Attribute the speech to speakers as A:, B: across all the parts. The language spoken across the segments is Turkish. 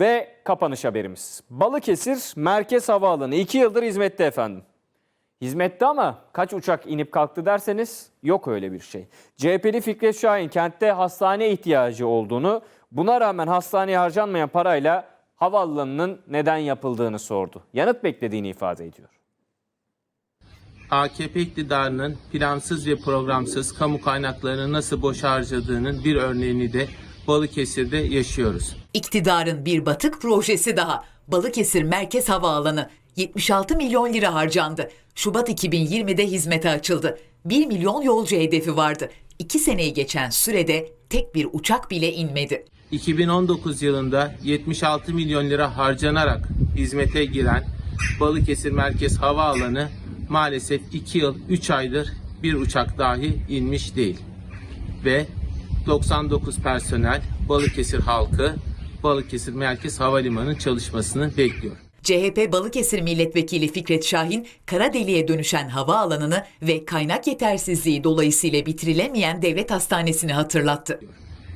A: Ve kapanış haberimiz. Balıkesir Merkez Havaalanı 2 yıldır hizmette efendim. Hizmette ama kaç uçak inip kalktı derseniz yok öyle bir şey. CHP'li Fikret Şahin kentte hastane ihtiyacı olduğunu, buna rağmen hastaneye harcanmayan parayla havaalanının neden yapıldığını sordu. Yanıt beklediğini ifade ediyor.
B: AKP iktidarının plansız ve programsız kamu kaynaklarını nasıl boş harcadığının bir örneğini de Balıkesir'de yaşıyoruz.
C: İktidarın bir batık projesi daha. Balıkesir Merkez Havaalanı 76 milyon lira harcandı. Şubat 2020'de hizmete açıldı. 1 milyon yolcu hedefi vardı. 2 seneyi geçen sürede tek bir uçak bile inmedi.
B: 2019 yılında 76 milyon lira harcanarak hizmete giren Balıkesir Merkez Havaalanı maalesef 2 yıl 3 aydır bir uçak dahi inmiş değil. Ve 99 personel Balıkesir halkı Balıkesir Merkez Havalimanı'nın çalışmasını bekliyor.
C: CHP Balıkesir Milletvekili Fikret Şahin, kara deliğe dönüşen havaalanını ve kaynak yetersizliği dolayısıyla bitirilemeyen devlet hastanesini hatırlattı.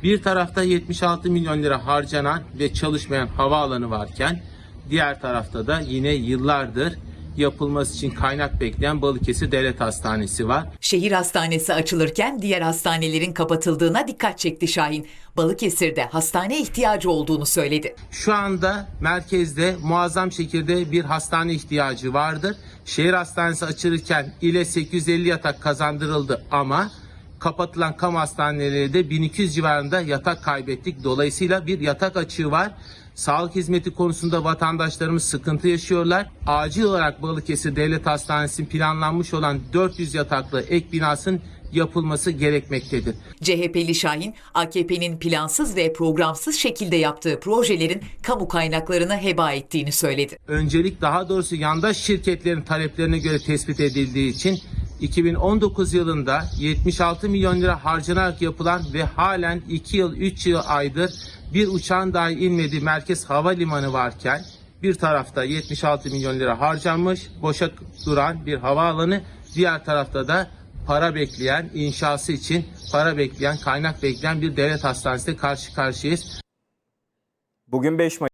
B: Bir tarafta 76 milyon lira harcanan ve çalışmayan havaalanı varken diğer tarafta da yine yıllardır yapılması için kaynak bekleyen Balıkesir Devlet Hastanesi var.
C: Şehir hastanesi açılırken diğer hastanelerin kapatıldığına dikkat çekti Şahin. Balıkesir'de hastane ihtiyacı olduğunu söyledi.
B: Şu anda merkezde muazzam şekilde bir hastane ihtiyacı vardır. Şehir hastanesi açılırken ile 850 yatak kazandırıldı ama kapatılan kamu hastaneleri de 1200 civarında yatak kaybettik. Dolayısıyla bir yatak açığı var. Sağlık hizmeti konusunda vatandaşlarımız sıkıntı yaşıyorlar. Acil olarak Balıkesir Devlet Hastanesi'nin planlanmış olan 400 yataklı ek binasının yapılması gerekmektedir.
C: CHP'li Şahin, AKP'nin plansız ve programsız şekilde yaptığı projelerin kamu kaynaklarını heba ettiğini söyledi.
B: öncelik daha doğrusu yandaş şirketlerin taleplerine göre tespit edildiği için 2019 yılında 76 milyon lira harcanarak yapılan ve halen 2 yıl 3 yıl aydır bir uçağın dahi inmediği merkez havalimanı varken bir tarafta 76 milyon lira harcanmış boşa duran bir havaalanı diğer tarafta da para bekleyen inşası için para bekleyen kaynak bekleyen bir devlet hastanesiyle karşı karşıyayız.
A: Bugün 5 Mayıs.